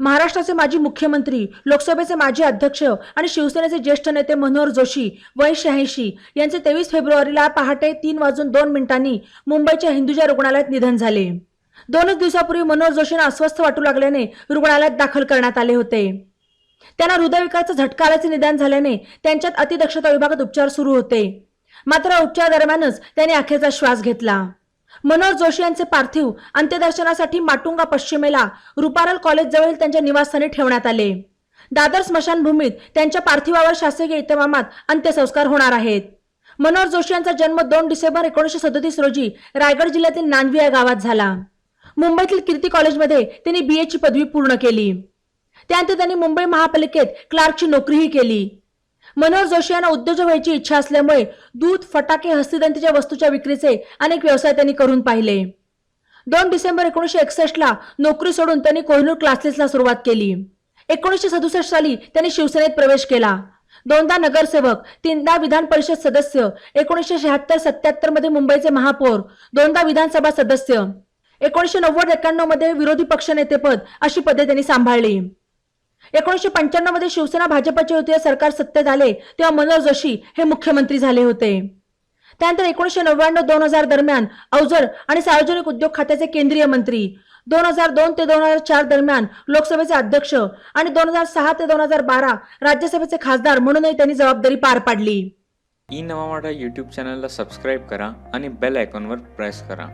महाराष्ट्राचे माजी मुख्यमंत्री लोकसभेचे माजी अध्यक्ष आणि शिवसेनेचे ज्येष्ठ नेते मनोहर जोशी वय शहाऐंशी यांचे तेवीस फेब्रुवारीला पहाटे तीन वाजून दोन मिनिटांनी मुंबईच्या हिंदुजा रुग्णालयात निधन झाले. दोनच दिवसापूर्वी मनोहर जोशींना अस्वस्थ वाटू लागल्याने रुग्णालयात दाखल करण्यात आले होते. त्यांना हृदयविकाराचा झटका आल्याचे निदान झाल्याने त्यांच्यात अतिदक्षता विभागात उपचार सुरू होते. मात्र उपचार दरम्यानच त्यांनी अखेरचा श्वास घेतला. मनोज जोशी यांचे पार्थिव अंत्यदर्शनासाठी माटुंगा पश्चिमेला रुपारल कॉलेज जवळील त्यांच्या निवासस्थानी ठेवण्यात आले. दादर स्मशानभूमीत त्यांच्या पार्थिवावर शासकीय इतमामात अंत्यसंस्कार होणार आहेत. मनोहर जोशी यांचा जन्म दोन डिसेंबर एकोणीसशे सदतीस रोजी रायगड जिल्ह्यातील नांदवी या गावात झाला. मुंबईतील कीर्ती कॉलेजमध्ये त्यांनी बी ची पदवी पूर्ण केली. त्यानंतर त्यांनी मुंबई महापालिकेत क्लार्कची नोकरीही केली. मनोहर जोशी यांना उद्योजक व्हायची इच्छा असल्यामुळे दूध फटाके हस्तिदंतीच्या वस्तूच्या विक्रीचे अनेक व्यवसाय त्यांनी करून पाहिले. दोन डिसेंबर एकोणीसशे एकसष्टला नोकरी सोडून त्यांनी कोहिनूर क्लासेसला सुरुवात केली. एकोणीसशे सदुसष्ट साली त्यांनी शिवसेनेत प्रवेश केला. दोनदा नगरसेवक तीनदा विधान परिषद सदस्य एकोणीसशे शहात्तर सत्याहत्तरमध्ये मुंबईचे महापौर दोनदा विधानसभा सदस्य. एकोणीसशे नव्वद एक्क्याण्णवमध्ये विरोधी पक्षनेतेपद अशी पदे त्यांनी सांभाळली. एकोणीसशे पंच्याण्णवमध्ये शिवसेना भाजपचे होते सरकार सत्य झाले तेव्हा मनोहर जोशी हे मुख्यमंत्री झाले होते. त्यानंतर एकोणीसशे नव्याण्णव दोन हजार दरम्यान अवजड आणि सार्वजनिक उद्योग खात्याचे केंद्रीय मंत्री दोन हजार दोन ते दोन हजार चार दरम्यान लोकसभेचे अध्यक्ष आणि दोन हजार सहा ते दोन हजार बारा राज्यसभेचे खासदार म्हणूनही त्यांनी जबाबदारी पार पाडली. ई नवा मराठा यूट्यूब चॅनलला सबस्क्राईब करा आणि बेल आयकॉनवर प्रेस करा.